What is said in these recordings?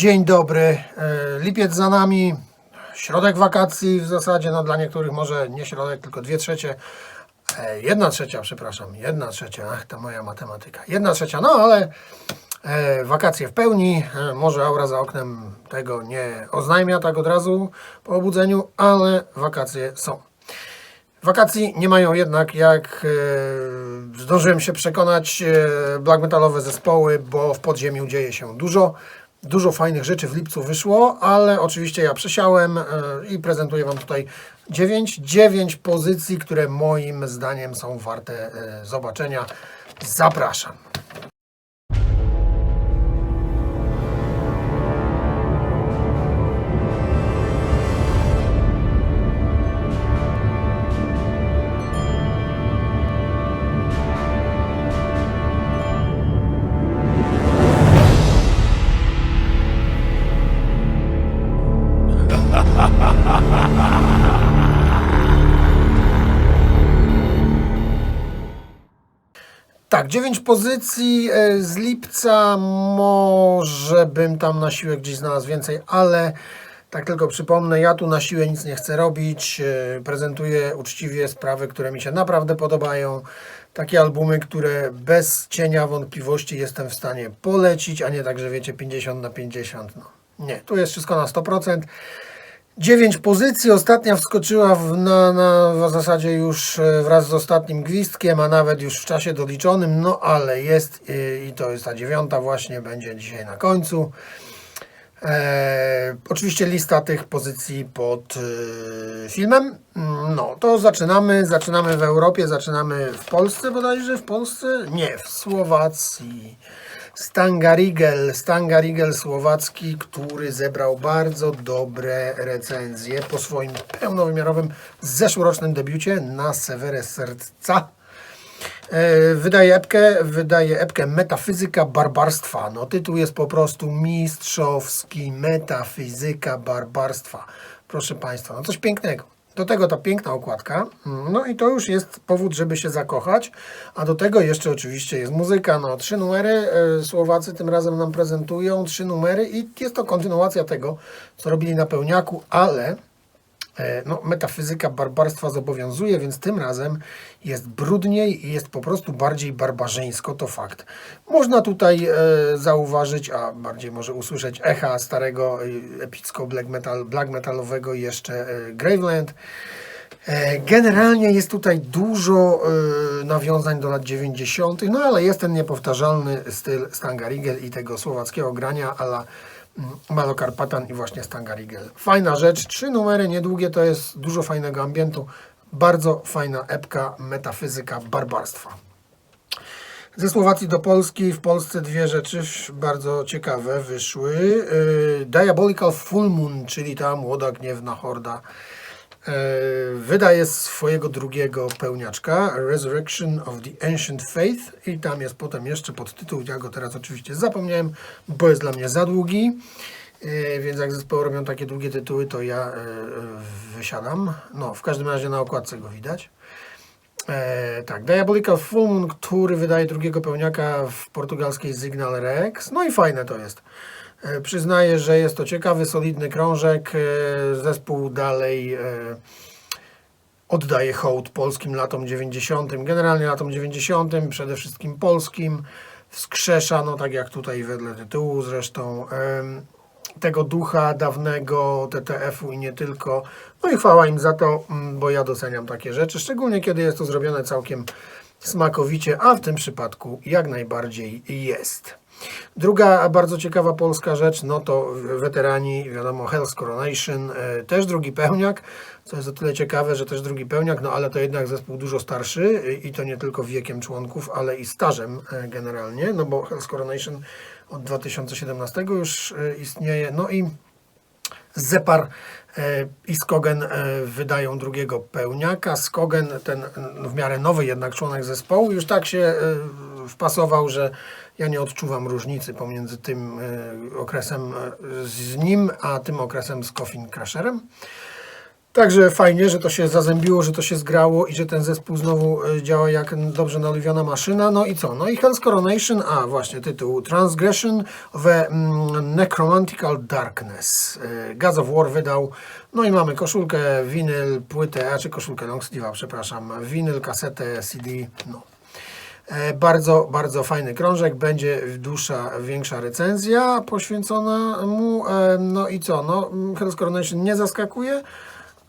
Dzień dobry. E, Lipiec za nami. Środek wakacji w zasadzie, no dla niektórych może nie środek, tylko dwie trzecie. E, Jedna trzecia, przepraszam, jedna trzecia, ach, ta moja matematyka. Jedna trzecia, no ale e, wakacje w pełni. Może aura za oknem tego nie oznajmia tak od razu po obudzeniu, ale wakacje są. Wakacji nie mają jednak, jak zdążyłem się przekonać, black metalowe zespoły, bo w podziemiu dzieje się dużo. Dużo fajnych rzeczy w lipcu wyszło, ale oczywiście ja przesiałem e, i prezentuję Wam tutaj 9, 9 pozycji, które moim zdaniem są warte e, zobaczenia. Zapraszam. 9 pozycji e, z lipca. Może bym tam na siłę gdzieś znalazł więcej, ale tak tylko przypomnę, ja tu na siłę nic nie chcę robić. E, Prezentuję uczciwie sprawy, które mi się naprawdę podobają. Takie albumy, które bez cienia wątpliwości jestem w stanie polecić, a nie tak, że wiecie, 50 na 50. No. Nie, tu jest wszystko na 100%. 9 pozycji, ostatnia wskoczyła w, na, na w zasadzie już e, wraz z ostatnim gwizdkiem, a nawet już w czasie doliczonym, no ale jest i, i to jest ta dziewiąta właśnie, będzie dzisiaj na końcu. E, oczywiście lista tych pozycji pod e, filmem. Mm, No, to zaczynamy. Zaczynamy w Europie, zaczynamy w Polsce bodajże, w Polsce? Nie, w Słowacji. Stangarigel, Stangarigel słowacki, który zebrał bardzo dobre recenzje po swoim pełnowymiarowym zeszłorocznym debiucie na Sewerę Serca. E, Wydaje epkę, wydaje epkę Metafizyka Barbarstwa. No tytuł jest po prostu mistrzowski Metafizyka Barbarstwa. Proszę Państwa, no coś pięknego. Do tego ta piękna okładka. No i to już jest powód, żeby się zakochać. A do tego jeszcze oczywiście jest muzyka. No trzy numery e, Słowacy tym razem nam prezentują. Trzy numery i jest to kontynuacja tego, co robili na pełniaku, ale no, metafizyka barbarstwa zobowiązuje, więc tym razem jest brudniej i jest po prostu bardziej barbarzyńsko, to fakt. Można tutaj e, zauważyć, a bardziej może usłyszeć echa starego e, epicko black, metal, black metalowego jeszcze e, Graveland. E, Generalnie jest tutaj dużo e, nawiązań do lat 90., no ale jest ten niepowtarzalny styl Stangarigel i tego słowackiego grania ala Malokarpatan i właśnie Stangarigel. Fajna rzecz, trzy numery niedługie, to jest dużo fajnego ambientu, bardzo fajna epka, metafizyka barbarstwa. Ze Słowacji do Polski, w Polsce dwie rzeczy bardzo ciekawe wyszły. Yy, Diabolical Full Moon, czyli ta młoda gniewna horda, wydaje swojego drugiego pełniaczka, Resurrection of the Ancient Faith i tam jest potem jeszcze podtytuł, ja go teraz oczywiście zapomniałem, bo jest dla mnie za długi. Yy, Więc jak zespoły robią takie długie tytuły, to ja yy, wysiadam. No, w każdym razie na okładce go widać. E, tak, Diabolical Full który wydaje drugiego pełniaka w portugalskiej Signal Rex. No i fajne to jest. E, przyznaję, że jest to ciekawy, solidny krążek. E, zespół dalej e, oddaje hołd polskim latom 90., generalnie latom 90., przede wszystkim polskim. Wskrzesza, no tak jak tutaj wedle tytułu zresztą, tego ducha dawnego TTF-u i nie tylko. No i chwała im za to, bo ja doceniam takie rzeczy, szczególnie kiedy jest to zrobione całkiem smakowicie, a w tym przypadku jak najbardziej jest. Druga bardzo ciekawa polska rzecz, no to weterani, wiadomo, Hell's Coronation, e, też drugi pełniak, co jest o tyle ciekawe, że też drugi pełniak, no ale to jednak zespół dużo starszy i to nie tylko wiekiem członków, ale i stażem e, generalnie, no bo Hell's Coronation od 2017 już e, istnieje, no i Zepar i Skogen wydają drugiego pełniaka. Skogen, ten no, w miarę nowy jednak członek zespołu, już tak się wpasował, że ja nie odczuwam różnicy pomiędzy tym e, okresem e, z nim, a tym okresem z Coffin Crusherem. Także fajnie, że to się zazębiło, że to się zgrało i że ten zespół znowu e, działa jak dobrze nalubiona maszyna. No i co? No i Hell's Coronation, a właśnie tytuł Transgression of a mm, Necromantical Darkness. Gods of War wydał. No i mamy koszulkę, winyl, płytę, a czy koszulkę long sleeve'a, przepraszam, winyl, kasetę, CD, no. E, Bardzo, bardzo fajny krążek. Będzie dłuższa, większa recenzja poświęcona mu. E, No i co? No, Hell's Coronation nie zaskakuje,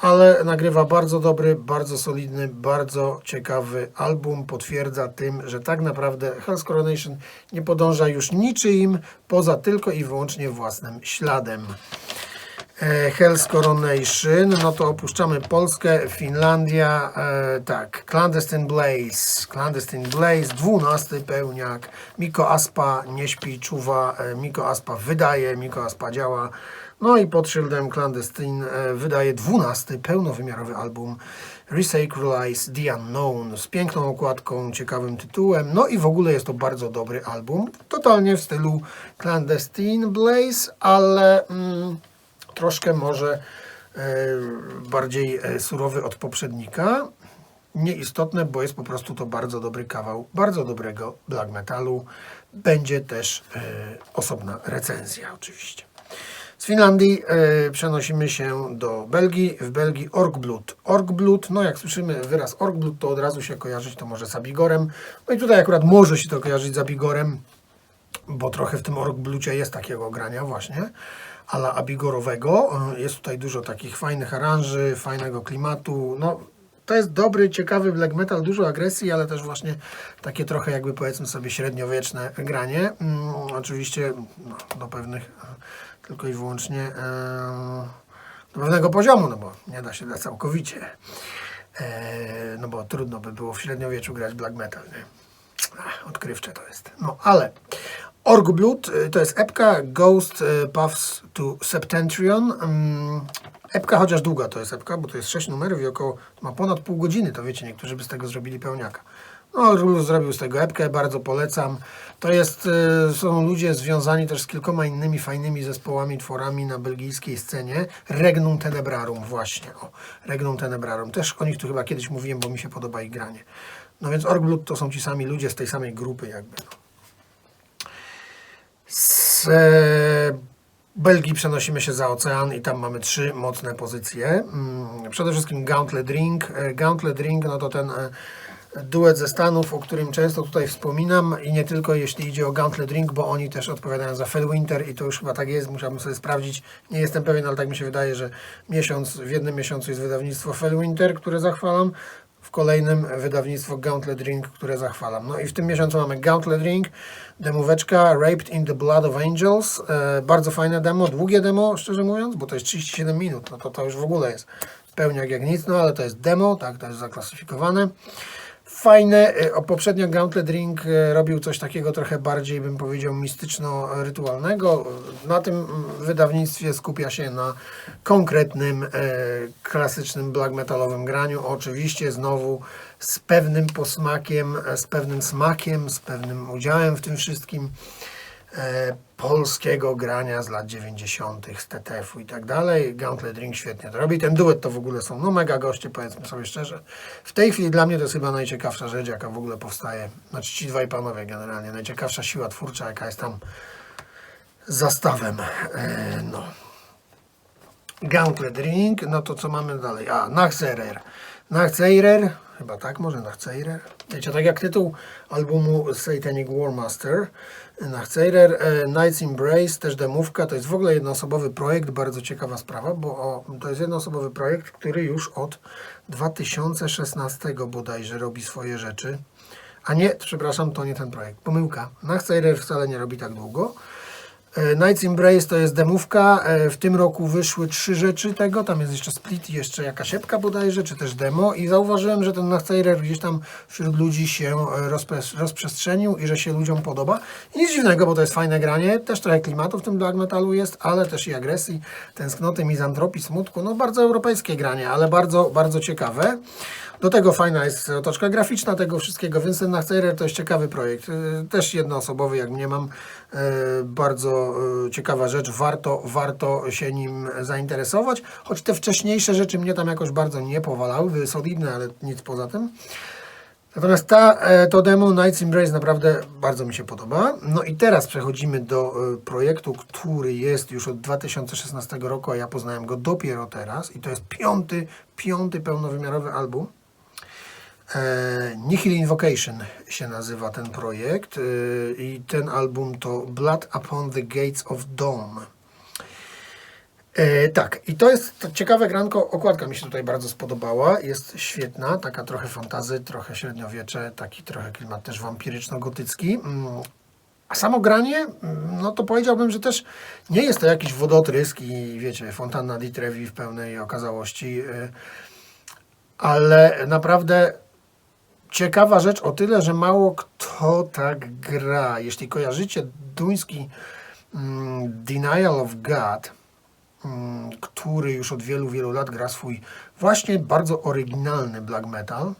ale nagrywa bardzo dobry, bardzo solidny, bardzo ciekawy album. Potwierdza tym, że tak naprawdę Hell's Coronation nie podąża już niczyim poza tylko i wyłącznie własnym śladem. E, Hell's Coronation, no to opuszczamy Polskę, Finlandia, e, tak, Clandestine Blaze, Clandestine Blaze, 12 pełniak, Miko Aspa nie śpi, czuwa, e, Miko Aspa wydaje, Miko Aspa działa, no i pod szyldem Clandestine e, wydaje 12 pełnowymiarowy album Resacralize the Unknown z piękną okładką, ciekawym tytułem, no i w ogóle jest to bardzo dobry album, totalnie w stylu Clandestine Blaze, ale... Mm, troszkę może e, bardziej e, surowy od poprzednika. Nieistotne, bo jest po prostu to bardzo dobry kawał, bardzo dobrego black metalu. Będzie też e, osobna recenzja oczywiście. Z Finlandii przenosimy się do Belgii. W Belgii Orkblut. Orkblut, no jak słyszymy wyraz Orkblut, to od razu się kojarzyć to może z Abigorem. No i tutaj akurat może się to kojarzyć z Abigorem, bo trochę w tym Orkblucie jest takiego grania właśnie, ala Abigorowego. E, Jest tutaj dużo takich fajnych aranży, fajnego klimatu. No, to jest dobry, ciekawy black metal, dużo agresji, ale też właśnie takie trochę jakby powiedzmy sobie średniowieczne granie. Mm, oczywiście no, do pewnych e, tylko i wyłącznie e, do pewnego poziomu, no bo nie da się dać całkowicie. No bo trudno by było w średniowieczu grać black metal, nie? Ach, odkrywcze to jest. No, ale Orgblood y, to jest epka Ghost y, Paths to Septentrion. Mm, Epka, chociaż długa to jest epka, bo to jest 6 numerów i około, ma ponad pół godziny, to wiecie, niektórzy by z tego zrobili pełniaka. No, Orgblood zrobił z tego epkę, bardzo polecam. To jest, y, są ludzie związani też z kilkoma innymi fajnymi zespołami, tworami na belgijskiej scenie. Regnum Tenebrarum właśnie, o, Regnum Tenebrarum. Też o nich tu chyba kiedyś mówiłem, bo mi się podoba ich granie. No więc Orgblood to są ci sami ludzie z tej samej grupy jakby. No. Z e, Belgii przenosimy się za ocean i tam mamy trzy mocne pozycje. Mm, Przede wszystkim Gauntlet Ring. E, Gauntlet Ring no to ten e, duet ze Stanów, o którym często tutaj wspominam i nie tylko jeśli idzie o Gauntlet Ring, bo oni też odpowiadają za Fellwinter i to już chyba tak jest, musiałbym sobie sprawdzić. Nie jestem pewien, ale tak mi się wydaje, że miesiąc, w jednym miesiącu jest wydawnictwo Fellwinter, które zachwalam kolejnym wydawnictwo Gauntlet Ring, które zachwalam. No i w tym miesiącu mamy Gauntlet Ring, demóweczka Raped in the Blood of Angels. E, bardzo fajne demo, długie demo, szczerze mówiąc, bo to jest 37 minut, no to to już w ogóle jest pełniak jak nic, no ale to jest demo, tak, to jest zaklasyfikowane. Fajne, e, poprzednio Gauntlet Ring e, robił coś takiego trochę bardziej, bym powiedział, mistyczno-rytualnego. Na tym wydawnictwie skupia się na konkretnym, e, klasycznym black metalowym graniu. Oczywiście znowu z pewnym posmakiem, z pewnym smakiem, z pewnym udziałem w tym wszystkim polskiego grania z lat 90., z TTF-u i tak dalej. Gauntlet Ring świetnie to robi. Ten duet to w ogóle są no mega goście, powiedzmy sobie szczerze. W tej chwili dla mnie to jest chyba najciekawsza rzecz, jaka w ogóle powstaje. Znaczy ci dwaj panowie generalnie. Najciekawsza siła twórcza, jaka jest tam zastawem. E, no. Gauntlet Ring, no to co mamy dalej? A, Nachzerer. Nachzeirer, chyba tak, może Nachzeirer. Wiecie, tak jak tytuł albumu Satanic Warmaster, Nachzeirer, e, Night's Embrace, też demówka, to jest w ogóle jednoosobowy projekt, bardzo ciekawa sprawa, bo o, to jest jednoosobowy projekt, który już od 2016 bodajże robi swoje rzeczy. A nie, przepraszam, to nie ten projekt, pomyłka. Nachzeirer wcale nie robi tak długo. E, Night's Embrace to jest demówka. E, W tym roku wyszły trzy rzeczy tego. Tam jest jeszcze split i jeszcze jakaś epka bodajże, czy też demo. I zauważyłem, że ten Nachceirer gdzieś tam wśród ludzi się e, rozprzestrzenił i że się ludziom podoba. I nic dziwnego, bo to jest fajne granie. Też trochę klimatu w tym black metalu jest, ale też i agresji, tęsknoty, mizantropii, smutku. No bardzo europejskie granie, ale bardzo, bardzo ciekawe. Do tego fajna jest otoczka graficzna tego wszystkiego. Vincent Nachceirer to jest ciekawy projekt. Też jednoosobowy, jak mnie mam. Bardzo y, ciekawa rzecz, warto, warto się nim zainteresować, choć te wcześniejsze rzeczy mnie tam jakoś bardzo nie powalały, solidne, ale nic poza tym. Natomiast ta, e, to demo Night's Embrace naprawdę bardzo mi się podoba. No i teraz przechodzimy do e, projektu, który jest już od 2016 roku, a ja poznałem go dopiero teraz i to jest piąty, piąty pełnowymiarowy album. E, Nihil Invocation się nazywa ten projekt e, i ten album to Blood Upon the Gates of Dawn. E, tak, i to jest ciekawe granko. Okładka mi się tutaj bardzo spodobała. Jest świetna, taka trochę fantazy, trochę średniowiecze, taki trochę klimat też wampiryczno-gotycki. Mm, A samo granie, mm, no to powiedziałbym, że też nie jest to jakiś wodotrysk i wiecie, fontanna di Trevi w pełnej okazałości, ale naprawdę ciekawa rzecz o tyle, że mało kto tak gra. Jeśli kojarzycie duński mm, Denial of God, mm, który już od wielu, wielu lat gra swój właśnie bardzo oryginalny black metal,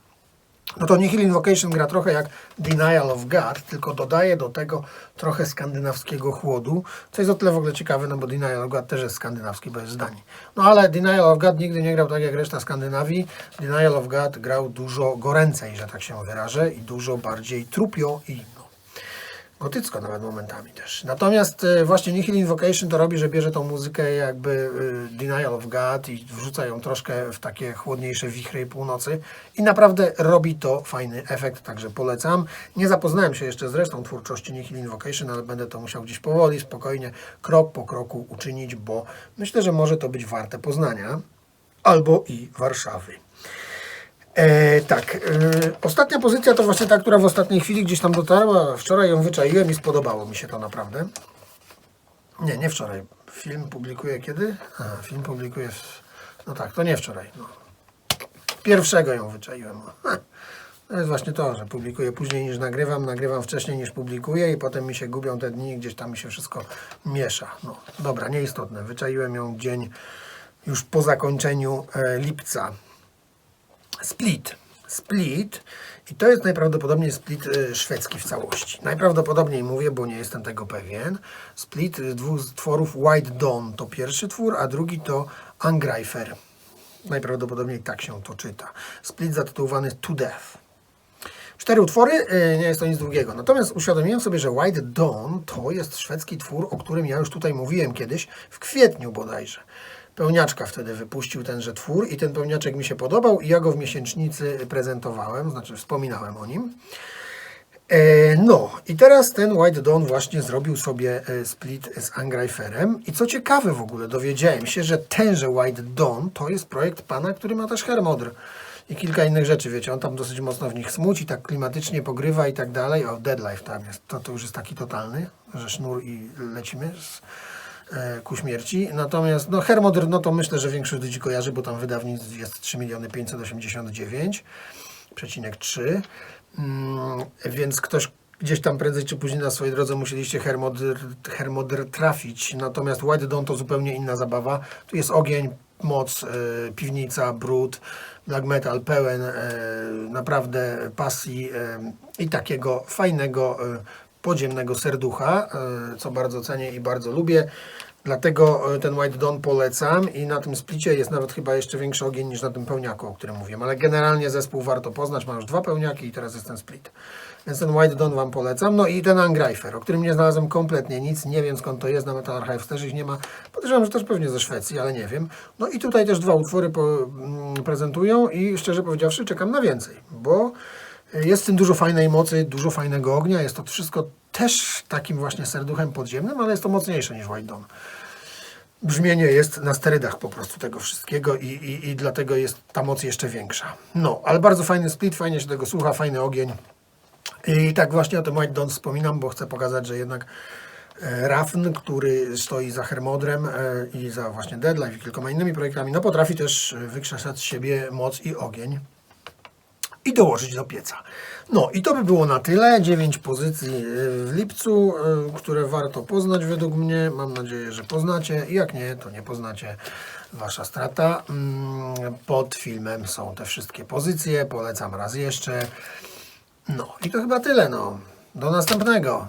no to Nihil Invocation gra trochę jak Denial of God, tylko dodaje do tego trochę skandynawskiego chłodu, co jest o tyle w ogóle ciekawe, no bo Denial of God też jest skandynawski, bo jest z Danii. No ale Denial of God nigdy nie grał tak jak reszta Skandynawii. Denial of God grał dużo goręcej, że tak się wyrażę, i dużo bardziej trupio i gotycko nawet momentami też. Natomiast e, właśnie Nihil Invocation to robi, że bierze tą muzykę jakby e, Denial of God i wrzuca ją troszkę w takie chłodniejsze wichry północy i naprawdę robi to fajny efekt, także polecam. Nie zapoznałem się jeszcze z resztą twórczości Nihil Invocation, ale będę to musiał gdzieś powoli, spokojnie, krok po kroku uczynić, bo myślę, że może to być warte Poznania albo i Warszawy. E, tak, e, ostatnia pozycja to właśnie ta, która w ostatniej chwili gdzieś tam dotarła. Wczoraj ją wyczaiłem i spodobało mi się to naprawdę. Nie, nie wczoraj. Film publikuję kiedy? Aha, film publikuję w... No tak, to nie wczoraj. No. Pierwszego ją wyczaiłem. To jest właśnie to, że publikuję później niż nagrywam, nagrywam wcześniej niż publikuję i potem mi się gubią te dni, gdzieś tam mi się wszystko miesza. No, dobra, nieistotne. Wyczaiłem ją dzień już po zakończeniu e, lipca. Split. Split. I to jest najprawdopodobniej split e, szwedzki w całości. Najprawdopodobniej mówię, bo nie jestem tego pewien. Split e, dwóch tworów White Dawn to pierwszy twór, a drugi to Angreifer. Najprawdopodobniej tak się to czyta. Split zatytułowany To Death. Cztery utwory, e, nie jest to nic długiego. Natomiast uświadomiłem sobie, że White Dawn to jest szwedzki twór, o którym ja już tutaj mówiłem kiedyś, w kwietniu bodajże. Pełniaczka wtedy wypuścił tenże twór i ten pełniaczek mi się podobał i ja go w miesięcznicy prezentowałem, znaczy wspominałem o nim. E, No i teraz ten White Dawn właśnie zrobił sobie e, split z Angreiferem i co ciekawe w ogóle, dowiedziałem się, że tenże White Dawn to jest projekt pana, który ma też Hermodr i kilka innych rzeczy, wiecie, on tam dosyć mocno w nich smuci, tak klimatycznie pogrywa i tak dalej. O, Deadlife tam jest, to, to już jest taki totalny, że sznur i lecimy z, ku śmierci. Natomiast no Hermodr, no to myślę, że większość ludzi kojarzy, bo tam wydawnictw jest 3 miliony 589 przecinek 3. Mm, więc ktoś gdzieś tam prędzej czy później na swojej drodze musieliście Hermodr, Hermodr trafić. Natomiast White Dawn to zupełnie inna zabawa. Tu jest ogień, moc, e, piwnica, brud, black metal pełen e, naprawdę pasji e, i takiego fajnego e, podziemnego serducha, e, co bardzo cenię i bardzo lubię. Dlatego e, ten White Dawn polecam i na tym splicie jest nawet chyba jeszcze większy ogień niż na tym pełniaku, o którym mówiłem. Ale generalnie zespół warto poznać, ma już dwa pełniaki i teraz jest ten split. Więc ten White Dawn Wam polecam. No i ten Angreifer, o którym nie znalazłem kompletnie nic, nie wiem skąd to jest, na Metal Archives też ich nie ma. Podejrzewam, że też pewnie ze Szwecji, ale nie wiem. No i tutaj też dwa utwory mm, prezentują i szczerze powiedziawszy czekam na więcej, bo jest w tym dużo fajnej mocy, dużo fajnego ognia. Jest to wszystko też takim właśnie serduchem podziemnym, ale jest to mocniejsze niż White Dawn. Brzmienie jest na sterydach po prostu tego wszystkiego i, i, i dlatego jest ta moc jeszcze większa. No, ale bardzo fajny split, fajnie się tego słucha, fajny ogień. I tak właśnie o tym White Dawn wspominam, bo chcę pokazać, że jednak e, Rafn, który stoi za Hermodrem e, i za właśnie Deadlife i kilkoma innymi projektami, no potrafi też e, wykrzesać z siebie moc i ogień i dołożyć do pieca. No i to by było na tyle. 9 pozycji y, w lipcu, y, które warto poznać według mnie. Mam nadzieję, że poznacie. Jak nie, to nie poznacie. Wasza strata. Mm, Pod filmem są te wszystkie pozycje. Polecam raz jeszcze. No i to chyba tyle. No. Do następnego.